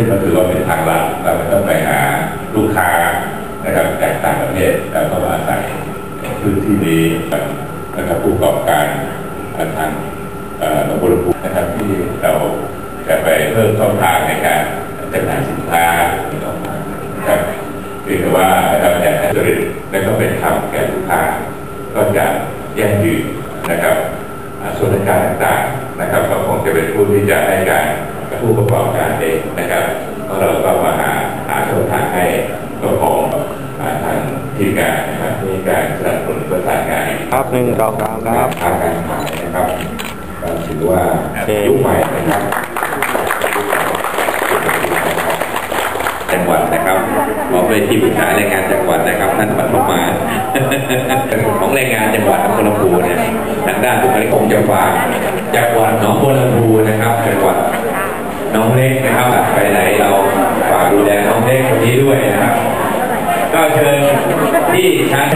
ซึ่งก็ถือว่าเป็นทางลัดเราไม่ต้องไปหาลูกค้านะครับจากต่างประเทศแล้วก็มาอาศัยพื้นที่นี้นะครับผู้ประกอบการทางหนองบัวลำพูนะครับที่เราจะไปเพิ่มช่องทางในการจำหน่ายสินค้านะครับเพียงแต่ว่านะครับอย่างสุจริตและก็เป็นธรรมแก่ลูกค้าก็จะยั่งยืนนะครับอ่าส่วนราชการต่างๆนะครับก็คงจะเป็นผู้ที่จะให้การ ผู้ประกอบการเองนะครับเพราะเราก็มาหาหาช่องทางให้ก็ของอ่าทางที่การนะครับที่การสนับสนุนประสานงานครับหนึ่งสองสามครับทางการขายนะครับก็ถือว่าโอเคยุคใหม่นะครับจังหวัดนะครับขอเลยที่ปรึกษาแรงงานจังหวัดนะครับท่านปัทมาของแรงงานจังหวัดหนองบัวลำพูเนี่ยทางด้านบุคลิกผมจะฝากจังหวัดหนองบัวลำพูนะครับจังหวัดน้องเล็ก นะครับไปไหนเราฝากดูแลน้องเล็กคนนี้ด้วยนะครับ ก็เชิญที่ชั้น